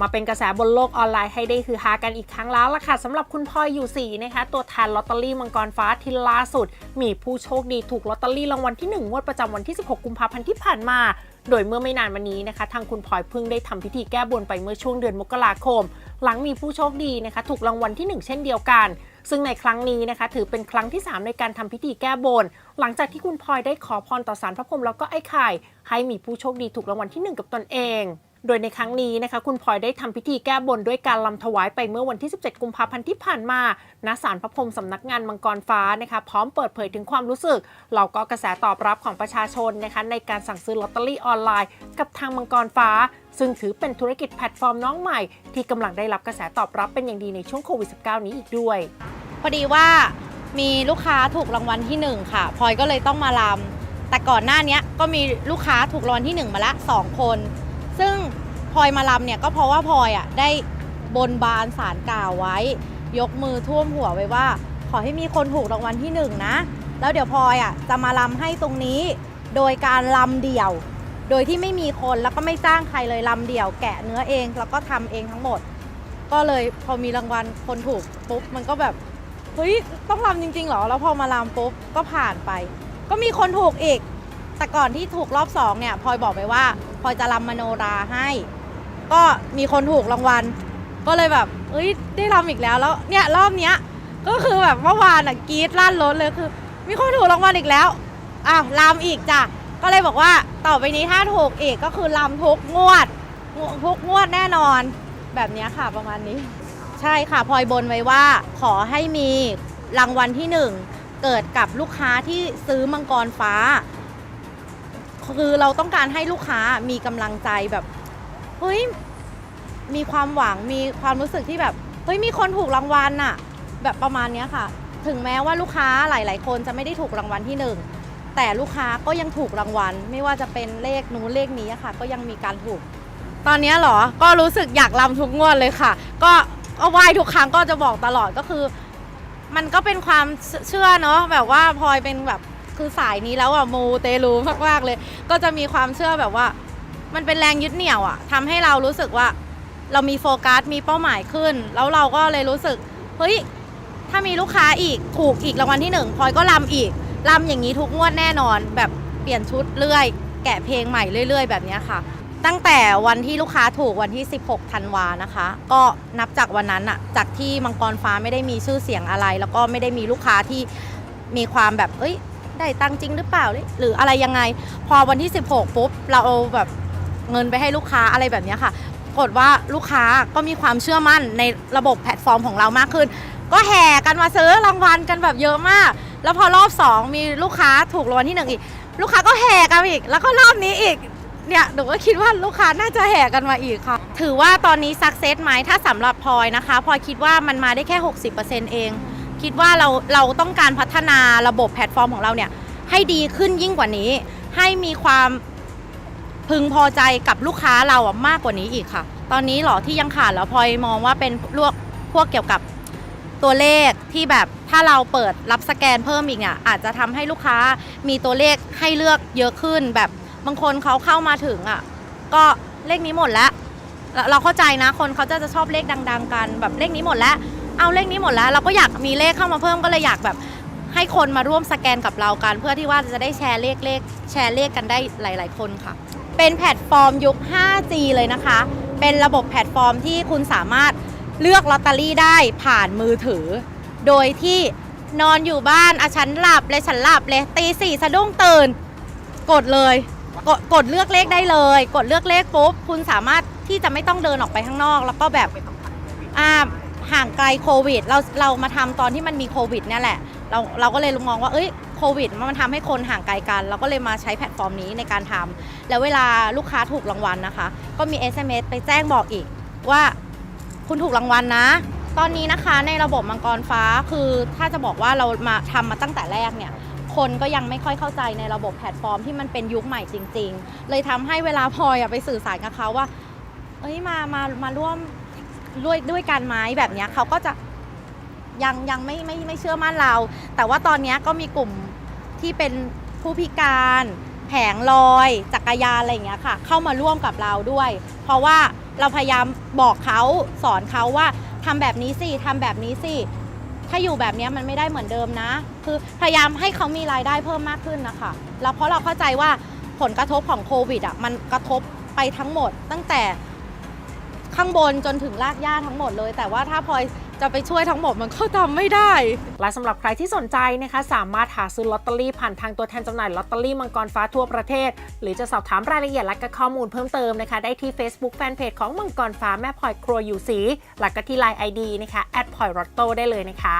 มาเป็นกระแสบนโลกออนไลน์ให้ได้คือฮากันอีกครั้งแล้วล่ะค่ะสำหรับคุณพลอยอยู่สีนะคะตัวแทนลอตเตอรี่มังกรฟ้าที่ล่าสุด มีผู้โชคดีถูกลอตเตอรี่รางวัลที่ 1 งวดประจำวันที่ 16 กุมภาพันธ์ที่ผ่านมาโดยเมื่อไม่นานมานี้นะคะ ทางคุณพลอยเพิ่งได้ทำพิธีแก้บนไปเมื่อช่วงเดือนมกราคม หลังมีผู้โชคดีนะคะ ถูกรางวัลที่ 1 เช่นเดียวกัน ซึ่งในครั้งนี้นะคะ ถือเป็นครั้งที่ 3 ในการทำพิธีแก้บน หลังจากที่คุณพลอยได้ขอพรต่อสารพระพรหมแล้วก็ไอ้ไข่ให้มีผู้โชคดีถูกรางวัลที่ 1 กับตนเอง โดยในครั้งนี้นะคะคุณพลอยได้ทำพิธีแก้บนด้วยการลำถวายไปเมื่อวันที่ 17 กุมภาพันธ์ที่ผ่านมาณศาลพระพรมสำนักงานมังกรฟ้านะคะพร้อมเปิดเผยถึงความรู้สึกเราก็กระแสตอบรับของประชาชนนะคะในการสั่งซื้อลอตเตอรี่ออนไลน์ กับทางมังกรฟ้า ซึ่งถือเป็นธุรกิจแพลตฟอร์มน้องใหม่ ที่กำลังได้รับกระแสตอบรับเป็นอย่างดีในช่วงโควิด -19 นี้อีกด้วย พอดีว่ามีลูกค้าถูกรางวัลที่หนึ่งค่ะพลอยก็เลยต้องมาลำแต่ก่อนหน้านี้ก็มีลูกค้าถูกรางวัลที่หนึ่งมาละสองคน ซึ่งพลอยมาลำเนี่ยก็เพราะว่าพลอยอะได้บนบานสารกล่าวไว้ ยกมือท่วมหัวไว้ว่า ขอให้มีคนถูกรางวัลที่หนึ่งนะ แล้วเดี๋ยวพลอยอะจะมาลำให้ตรงนี้ โดยการลำเดี่ยว โดยที่ไม่มีคนแล้วก็ไม่จ้างใครเลยลำเดี่ยว แกะเนื้อเองแล้วก็ทำเองทั้งหมด ก็เลยพอมีรางวัลคนถูกปุ๊บมันก็แบบเฮ้ยต้องรำจริงๆเหรอแล้วพอมารำปุ๊บก็ผ่านไป ก็มีคนถูกอีก แต่ก่อนที่ถูกรอบสองเนี่ยพลอยบอกไปว่าพลอยจะรำมโนราให้ ก็มีคนถูกรางวัล ก็เลยแบบเอ้ยได้รำอีกแล้วแล้วเนี่ยรอบเนี้ยก็คือแบบเมื่อวานอะกรีดลั่นรถเลยคือ มีคนถูกรางวัลอีกแล้วอ้าวรำอีกจ้ะก็เลยบอกว่าต่อไปนี้ถ้าถูกอีกก็คือรำทุกงวดทุกงวดแน่นอน แบบนี้ค่ะประมาณนี้ ใช่ค่ะพลอยบนไว้ว่า ขอให้มีรางวัลที่หนึ่งเกิดกับลูกค้าที่ซื้อมังกรฟ้า คือเราต้องการให้ลูกค้ามีกำลังใจแบบเฮ้ยมีความหวังมีความรู้สึกที่แบบเฮ้ยมีคนถูกรางวัลน่ะ แบบประมาณเนี้ยค่ะ ถึงแม้ว่าลูกค้าหลาย ๆ คนจะไม่ได้ถูกรางวัลที่หนึ่งแต่ลูกค้าก็ยังถูกรางวัล ไม่ว่าจะเป็นเลขนู้นเลขนี้อะค่ะ ก็ยังมีการถูก ตอนเนี้ยเหรอ ก็รู้สึกอยากรำทุกงวดเลยค่ะ ก็ก็ไหว้ทุกครั้งก็จะบอกตลอดก็คือ มันก็เป็นความเชื่อเนาะแบบว่าพลอยเป็นแบบ คือสายนี้แล้วอะมูเตลูมากๆเลย ก็จะมีความเชื่อแบบว่า มันเป็นแรงยึดเหนี่ยวอะทำให้เรารู้สึกว่า เรามีโฟกัสมีเป้าหมายขึ้น แล้วเราก็เลยรู้สึกเฮ้ยถ้ามีลูกค้าอีกถูกอีกรางวัลที่หนึ่งพลอยก็รำอีกรำอย่างนี้ทุกงวดแน่นอน แบบเปลี่ยนชุดเรื่อย แกะเพลงใหม่เรื่อย ๆ แบบนี้ค่ะ ตั้งแต่วันที่ลูกค้าถูกวันที่ 16ธันวานะคะ ก็นับจากวันนั้นอะจากที่มังกรฟ้าไม่ได้มีชื่อเสียงอะไร แล้วก็ไม่ได้มีลูกค้าที่มีความแบบเอ้ย ได้ตังจริงหรือเปล่า หรืออะไรยังไง พอวันที่ 16 ปุ๊บ เราเอาแบบเงินไปให้ลูกค้าอะไรแบบนี้ค่ะกฏว่าลูกค้าก็มีความเชื่อมั่นในระบบแพลตฟอร์มของเรามากขึ้น ก็แห่กันมาซื้อรางวัลกันแบบเยอะมาก แล้วพอรอบ 2 มีลูกค้าถูกรางวัลที่หนึ่งอีก ลูกค้าก็แห่กันอีก แล้วก็รอบนี้อีกเนี่ยหนูก็คิดว่าลูกค้าน่าจะแห่กันมาอีกค่ะ ถือว่าตอนนี้สักเซสไหมถ้าสำหรับพลอยนะคะพลอยคิดว่ามันมาได้แค่ 60%เอง คิดว่าเราเราต้องการพัฒนาระบบแพลตฟอร์มของเราเนี่ยให้ดีขึ้นยิ่งกว่านี้ ให้มีความพึงพอใจกับลูกค้าเราอะมากกว่านี้อีกค่ะ ตอนนี้หรอที่ยังขาดแล้วพลอยมองว่าเป็นพวกพวกเกี่ยวกับตัวเลขที่แบบถ้าเราเปิดรับสแกนเพิ่มอีกเนี่ยอาจจะทำให้ลูกค้ามีตัวเลขให้เลือกเยอะขึ้น แบบบางคนเขาเข้ามาถึงอะก็เลขนี้หมดแล้ว เราเข้าใจนะคนเขาจะจะชอบเลขดัง ๆ กันแบบเลขนี้หมดแล้ว เอาเลขนี้หมดแล้ว เราก็อยากมีเลขเข้ามาเพิ่มก็เลยอยากแบบให้คนมาร่วมสแกนกับเรากัน เพื่อที่ว่าจะได้แชร์เลขเลขแชร์เลขกันได้หลาย ๆ คนค่ะ เป็นแพลตฟอร์มยุค 5G เลยนะคะ เป็นระบบแพลตฟอร์มที่คุณสามารถเลือกลอตเตอรี่ได้ผ่านมือถือ โดยที่นอนอยู่บ้านอะฉันหลับเลยฉันหลับเลยตีสี่สะดุ้งตื่น กดเลยกดกดเลือกเลขได้เลย กดเลือกเลขปุ๊บคุณสามารถที่จะไม่ต้องเดินออกไปข้างนอก แล้วก็แบบอ่า ห่างไกลโควิด เราเรามาทำตอนที่มันมีโควิดเนี่ยแหละ เราเราก็เลยมองว่าเอ้ยโควิดมันทำให้คนห่างไกลกัน เราก็เลยมาใช้แพลตฟอร์มนี้ในการทำแล้วเวลาลูกค้าถูกรางวัลนะคะ ก็มี SMS ไปแจ้งบอกอีกว่าคุณถูกรางวัลนะ ตอนนี้นะคะในระบบมังกรฟ้าคือถ้าจะบอกว่าเรามาทำมาตั้งแต่แรกเนี่ยคนก็ยังไม่ค่อยเข้าใจในระบบแพลตฟอร์มที่มันเป็นยุคใหม่จริง ๆ เลยทำให้เวลาพลอยไปสื่อสารกับเขาว่า เอ้ยมามามาร่วม ด้วยด้วยกันไหมแบบเนี้ยเขาก็จะยังยังไม่ไม่ไม่เชื่อมั่นเรา แต่ว่าตอนนี้ก็มีกลุ่มที่เป็นผู้พิการแผงลอยจักรยานอะไรอย่างเงี้ยค่ะ เข้ามาร่วมกับเราด้วย เพราะว่าเราพยายามบอกเขาสอนเขาว่าทำแบบนี้สิทำแบบนี้สิถ้าอยู่แบบนี้มันไม่ได้เหมือนเดิมนะ คือพยายามให้เขามีรายได้เพิ่มมากขึ้นนะคะแล้วเพราะเราเข้าใจว่าผลกระทบของโควิดอะมันกระทบไปทั้งหมด ตั้งแต่ ข้างบนจนถึงรากหญ้าทั้งหมดเลย แต่ว่าถ้าพลอยจะไปช่วยทั้งหมดมันก็ทำไม่ได้ และสำหรับใครที่สนใจนะคะ สามารถหาซื้อลอตเตอรี่ผ่านทางตัวแทนจำหน่ายลอตเตอรี่มังกรฟ้าทั่วประเทศ หรือจะสอบถามรายละเอียดและก็ข้อมูลเพิ่มเติมนะคะ ได้ที่ Facebook Fanpage ของมังกรฟ้าแม่พลอยครัวอยู่สีหลักก็ที่ไลน์ไอดีนะคะแอดพลอยรอตโต้ได้เลยนะคะ